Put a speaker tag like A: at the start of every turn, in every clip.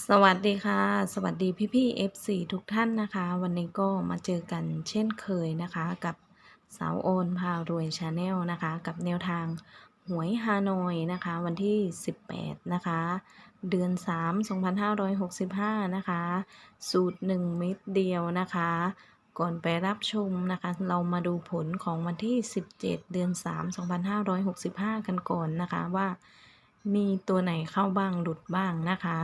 A: สวัสดีค่ะ สวัสดีพี่พี่ FC ทุกท่านนะคะ วันนี้ก็มาเจอกันเช่นเคยนะคะ กับสาวโอนพารวยชาแนลนะคะ กับแนวทางหวยฮานอยนะคะ วันที่ 18 นะคะ เดือน 3 2565 นะคะ สูตร 1 เม็ดเดียวนะคะ ก่อนไปรับชมนะคะ เรามาดูผลของวันที่ 17 เดือน 3 2565 กันก่อนนะคะว่า มีตัวไหนเข้าบ้างหลุดบ้างนะคะ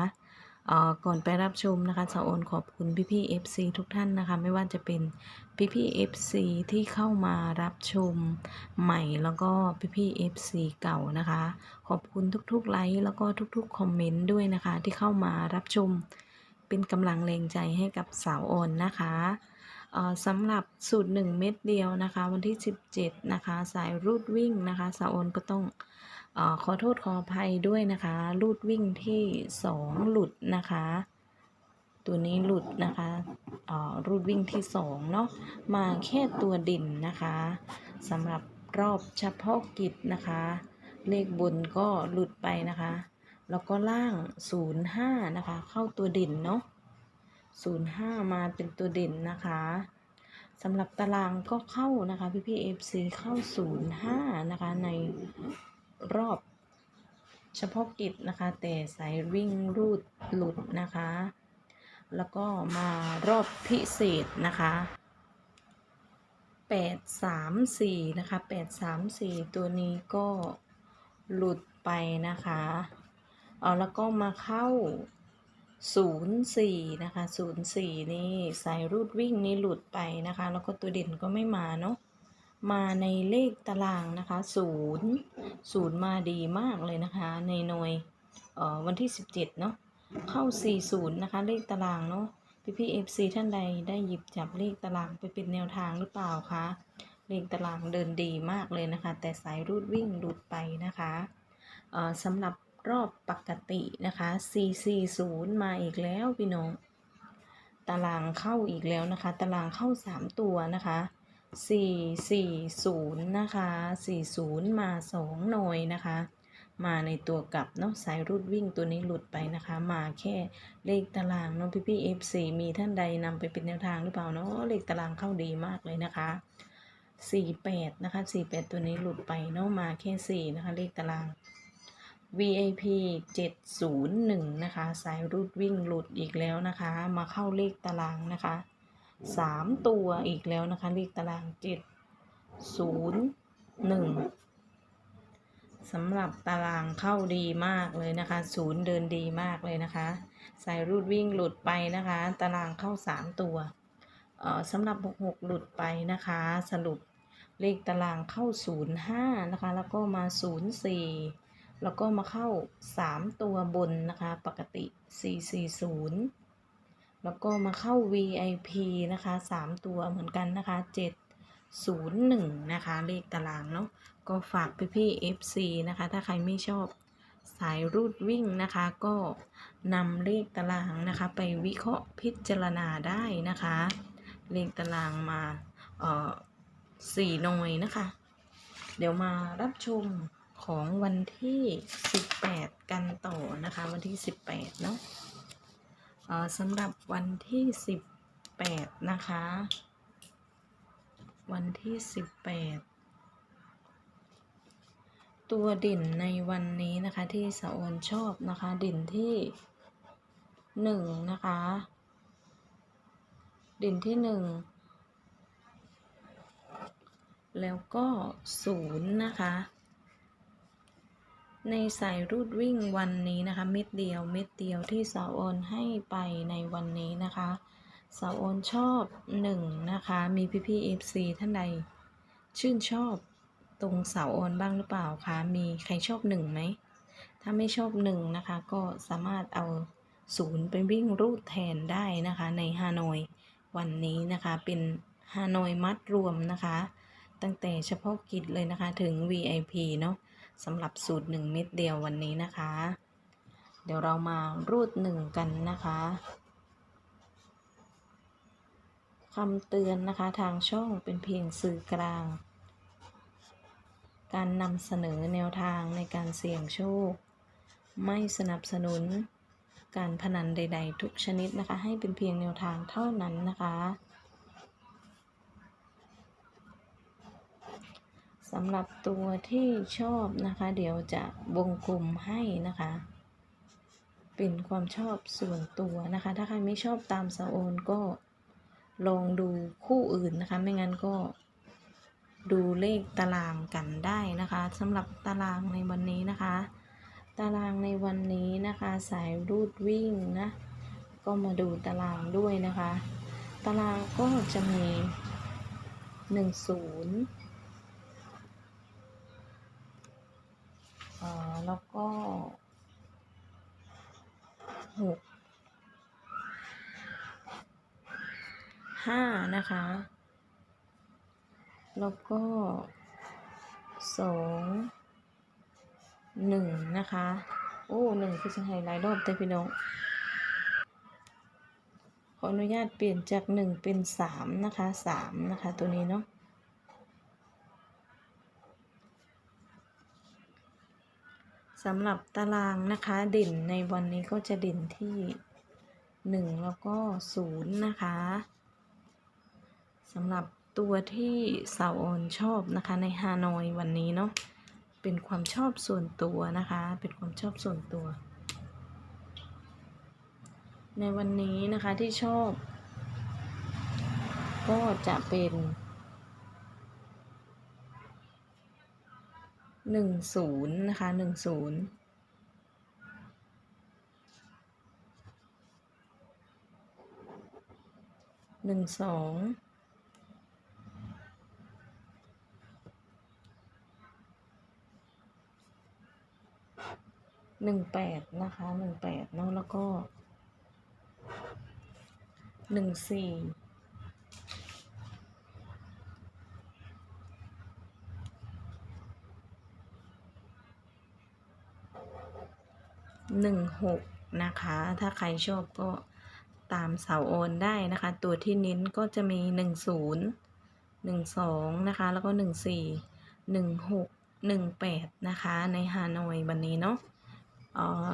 A: ก่อนไปรับชมนะคะสาวโอนขอบคุณพี่พี่ FC ทุกท่านนะคะ ไม่ว่าจะเป็นพี่พี่ FC ที่เข้ามารับชมใหม่แล้วก็พี่พี่ FC เก่านะคะ ขอบคุณทุกๆไลค์แล้วก็ทุกๆคอมเมนต์ด้วยนะคะ ที่เข้ามารับชม เป็นกำลังแรงใจให้กับสาวโอนนะคะสำหรับสูตร 1 เม็ดเดียวนะคะ วันที่ 17 นะคะ สายรูดวิ่งนะคะ สาวโอนก็ต้อง อขอโทษขออภัยด้วยนะคะลูดวิ่งที่สองหลุดนะคะ ตัวนี้หลุดนะคะรูดวิ่งที่สองเนาะมาแค่ตัวด่นนะคะสำหรับรอบเฉพาะกิจนะคะ เลขบนก็หลุดไปนะคะ แล้วก็ล่าง 05 นะคะ เข้าตัวด่นเนาะ05 มาเป็นตัวเด่นนะคะสำหรับตารางก็เข้านะคะพี่พี่ FC เข้า 05 นะคะใน รอบ เฉพาะกิจนะคะ แต่สายวิ่งรูดหลุดนะคะ แล้วก็มารอบพิเศษนะคะแปดสามสี่นะคะแปดสามสี่ตัวนี้ก็หลุดไปนะคะเอาแล้วก็มาเข้าศูนย์สี่นะคะศูนย์สี่นี่สายรูดวิ่งนี่หลุดไปนะคะ แล้วก็ตัวเด่นก็ไม่มาเนาะ มาในเลขตารางนะคะศูนย์ศูนย์มาดีมากเลยนะคะ ในหน่วยเอ่อวันที่ 17 เนาะเข้า 40 นะคะ เลขตารางเนาะพี่พี่ FC ท่านใดได้หยิบจับเลขตารางไปเป็นแนวทางหรือเปล่าคะเลขตารางเดินดีมากเลยนะคะ แต่สายรูดวิ่งหลุดไปนะคะเอ่อสำหรับรอบปกตินะคะ 440 มาอีกแล้วพี่น้อง ตารางเข้าอีกแล้วนะคะ ตารางเข้า 3 ตัวนะคะ สี่สี่ศูนย์นะคะสี่ศูนย์มาสองหน่วยนะคะ มาในตัวกลับเนาะสายรูดวิ่งตัวนี้หลุดไปนะคะ มาแค่เลขตารางเนาะพี่พี่เอฟซีมีท่านใดนำไปเป็นแนวทางหรือเปล่าเนาะเลขตารางเข้าดีมากเลยนะคะสี่แปดนะคะสี่แปดตัวนี้หลุดไปเนาะมาแค่สี่นะคะเลขตาราง VIP 701 นะคะ สายรูดวิ่งหลุดอีกแล้วนะคะ มาเข้าเลขตารางนะคะ สามตัวอีกแล้วนะคะเลขตาราง701สำหรับตารางเข้าดีมากเลยนะคะศูนย์เดินดีมากเลยนะคะสายรูดวิ่งหลุดไปนะคะ ตารางเข้าสามตัวเอ่อสำหรับ66หลุดไปนะคะ สรุปเลขตารางเข้า05นะคะ แล้วก็มา04แล้วก็มาเข้า3ตัวบนนะคะ ปกติ440 แล้วก็มาเข้า VIP นะคะ 3 ตัวเหมือนกันนะคะ 701 นะคะ เลขตารางเนาะก็ฝากพี่ๆ FC นะคะ ถ้าใครไม่ชอบสายรูดวิ่งนะคะ ก็นำเลขตารางนะคะ ไปวิเคราะห์พิจารณาได้นะคะ เลขตารางมาเอ่อสี่หน่วยนะคะ เดี๋ยวมารับชมของวันที่ 18 กันต่อนะคะ วันที่ 18 เนาะเอ่อ สำหรับวันที่ 18 นะคะ วันที่ 18 ตัวด่นในวันนี้นะคะที่สะออนชอบนะคะด่นที่ 1 นะคะด่นที่ 1 แล้วก็ 0 นะคะ ในสายรูดวิ่งวันนี้นะคะ เม็ดเดียวเม็ดเดียวที่สาวออนให้ไปในวันนี้นะคะสาวออนชอบหนึ่งนะคะ มีพี่พี่เอฟซีท่านใด ชื่นชอบตรงสาวออนบ้างหรือเปล่าคะมีใครชอบหนึ่งไหมถ้าไม่ชอบหนึ่งนะคะ ก็สามารถเอาศูนย์ไปวิ่งรูดแทนได้นะคะ ในฮานอยวันนี้นะคะเป็นฮานอยมัดรวมนะคะ ตั้งแต่เฉพาะกิจเลยนะคะถึง VIP เนาะ สำหรับสูตร1เม็ดเดียววันนี้นะคะ เดี๋ยวเรามารูดหนึ่งกันนะคะคำเตือนนะคะทางช่องเป็นเพียงสื่อกลาง การนำเสนอแนวทางในการเสี่ยงโชค ไม่สนับสนุนการพนันใด ๆ ทุกชนิดนะคะ ให้เป็นเพียงแนวทางเท่านั้นนะคะ สำหรับตัวที่ชอบนะคะ เดี๋ยวจะวงกลมให้นะคะ เป็นความชอบส่วนตัวนะคะ ถ้าใครไม่ชอบตามสาโอนก็ลองดูคู่อื่นนะคะ ไม่งั้นก็ดูเลขตารางกันได้นะคะสำหรับตารางในวันนี้นะคะ ตารางในวันนี้นะคะ สายรูดวิ่งนะก็มาดูตารางด้วยนะคะ ตารางก็จะมี 10 แล้วก็หกห้านะคะ แล้วก็สองหนึ่งนะคะ โอ้หนึ่งคือจะให้หลายรอบแต่พี่น้อง ขออนุญาตเปลี่ยนจากหนึ่งเป็นสามนะคะสามนะคะตัวนี้เนาะ สำหรับตารางนะคะเด่นในวันนี้ก็จะเด่นที่หนึ่งแล้วก็ศูนย์นะคะสำหรับตัวที่สาวออนชอบนะคะในฮานอยวันนี้เนาะเป็นความชอบส่วนตัวนะคะ เป็นความชอบส่วนตัว ในวันนี้นะคะที่ชอบ ก็จะเป็น หนึ่งศูนย์นะคะหนึ่งศูนย์หนึ่งสองหนึ่งแปดนะคะหนึ่งแปดเนาะแล้วก็หนึ่งสี่ หนึ่งหกนะคะ ถ้าใครชอบก็ตามเสาโอนได้นะคะ ตัวที่เน้นก็จะมีหนึ่งศูนย์หนึ่งสองนะคะ แล้วก็หนึ่งสี่หนึ่งหกหนึ่งแปดนะคะ ในฮานอยวันนี้เนาะเอ่อ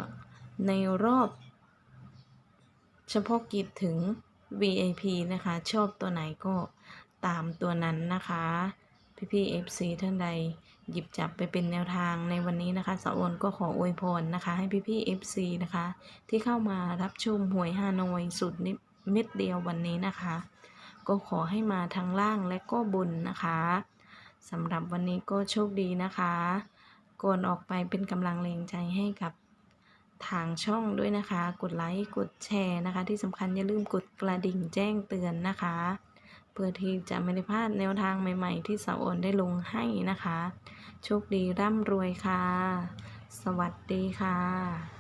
A: ในรอบ เฉพาะกิจถึง VIP นะคะ ชอบตัวไหนก็ตามตัวนั้นนะคะ พี่พี่ FC ท่านใด หยิบจับไปเป็นแนวทางในวันนี้นะคะสาวอนก็ขออวยพรนะคะ ให้พี่พี่ FC นะคะ ที่เข้ามารับชมหวยฮานอยสุดนิดเม็ดเดียววันนี้นะคะ ก็ขอให้มาทางล่างและก็บนนะคะสำหรับวันนี้ก็โชคดีนะคะก่อนออกไปเป็นกำลังแรงใจให้กับทางช่องด้วยนะคะ กดไลค์ กดแชร์นะคะ ที่สำคัญอย่าลืมกดกระดิ่งแจ้งเตือนนะคะ เพื่อที่จะไม่ได้พลาดแนวทางใหม่ ๆ ที่สาวอนได้ลงให้นะคะ โชคดีร่ำรวยค่ะ สวัสดีค่ะ